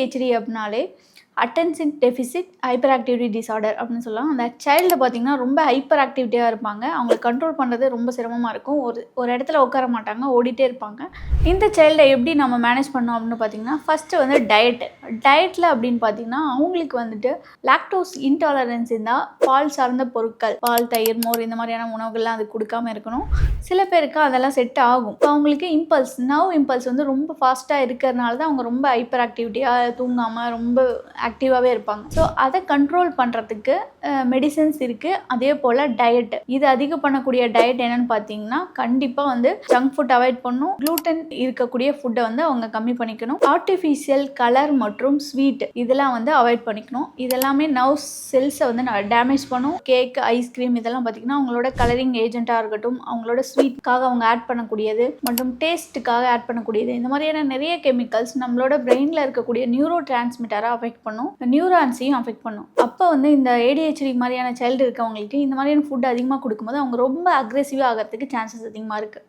ADHD அப்படின்னாலே attention deficit hyper activity disorder அப்படின்னு சொல்லலாம். அந்த சைல்டு பார்த்தீங்கன்னா ரொம்ப ஹைப்பர் ஆக்டிவிட்டியாக இருப்பாங்க. அவங்களை கண்ட்ரோல் பண்ணுறது ரொம்ப சிரமமாக இருக்கும். ஒரு ஒரு இடத்துல உட்கார மாட்டாங்க ஓடிட்டே இருப்பாங்க. இந்த சைல்டை எப்படி நம்ம மேனேஜ் பண்ணோம் அப்படின்னு பார்த்தீங்கன்னா ஃபஸ்ட்டு வந்து டயட் டயட்டில் அப்படின்னு பார்த்தீங்கன்னா அவங்களுக்கு வந்துட்டு லாக்டோஸ் இன்டாலரன்ஸ் இருந்தால் பால் சார்ந்த பொருட்கள் பால் தயிர் மோர் இந்த மாதிரியான உணவுகள்லாம் அது கொடுக்காம இருக்கணும். சில பேருக்கு அதெல்லாம் செட் ஆகும். இப்போ அவங்களுக்கு இம்பல்ஸ் நவ் இம்பல்ஸ் வந்து ரொம்ப ஃபாஸ்ட்டாக இருக்கிறதுனால தான் அவங்க ரொம்ப ஹைப்பர் ஆக்டிவிட்டியாக தூங்காமல் ரொம்ப ஆக்டிவாகவே இருப்பாங்க. ஸோ அதை கண்ட்ரோல் பண்ணுறதுக்கு மெடிசன்ஸ் இருக்குது அதே போல் டயட் இது அதிகம் பண்ணக்கூடிய டயட் என்னன்னு பார்த்தீங்கன்னா கண்டிப்பாக வந்து ஜங்க் ஃபுட் அவாய்ட் பண்ணும் க்ளூட்டன் இருக்கக்கூடிய ஃபுட்டை வந்து அவங்க கம்மி பண்ணிக்கணும். ஆர்டிஃபிஷியல் கலர் மற்றும் ஸ்வீட் இதெல்லாம் வந்து அவாய்ட் பண்ணிக்கணும். இதெல்லாமே நர்வ் செல்ஸை வந்து டேமேஜ் பண்ணும். கேக் ஐஸ்கிரீம் இதெல்லாம் பார்த்தீங்கன்னா அவங்களோட கலரிங் ஏஜென்ட்டாக இருக்கட்டும் அவங்களோட ஸ்வீட்காக அவங்க ஆட் பண்ணக்கூடியது மற்றும் டேஸ்ட்டுக்காக ஆட் பண்ணக்கூடியது. இந்த மாதிரியான நிறைய கெமிக்கல்ஸ் நம்மளோட பிரெயினில் இருக்கக்கூடிய நியூரோ டிரான்ஸ்மிட்டராக அஃபெக்ட் பண்ணும். நியூரான்ஸையும் அஃபெக்ட் பண்ணும். அப்போ வந்து இந்த ஏடிஹெச்டி மாதிரியான சைல்டு இருக்கவங்களுக்கு இந்த மாதிரியான ஃபுட் அதிகமாக கொடுக்கும்போது அவங்க ரொம்ப அக்ரெசிவாக ஆகிறதுக்கு சான்சஸ் அதிகமாக இருக்குது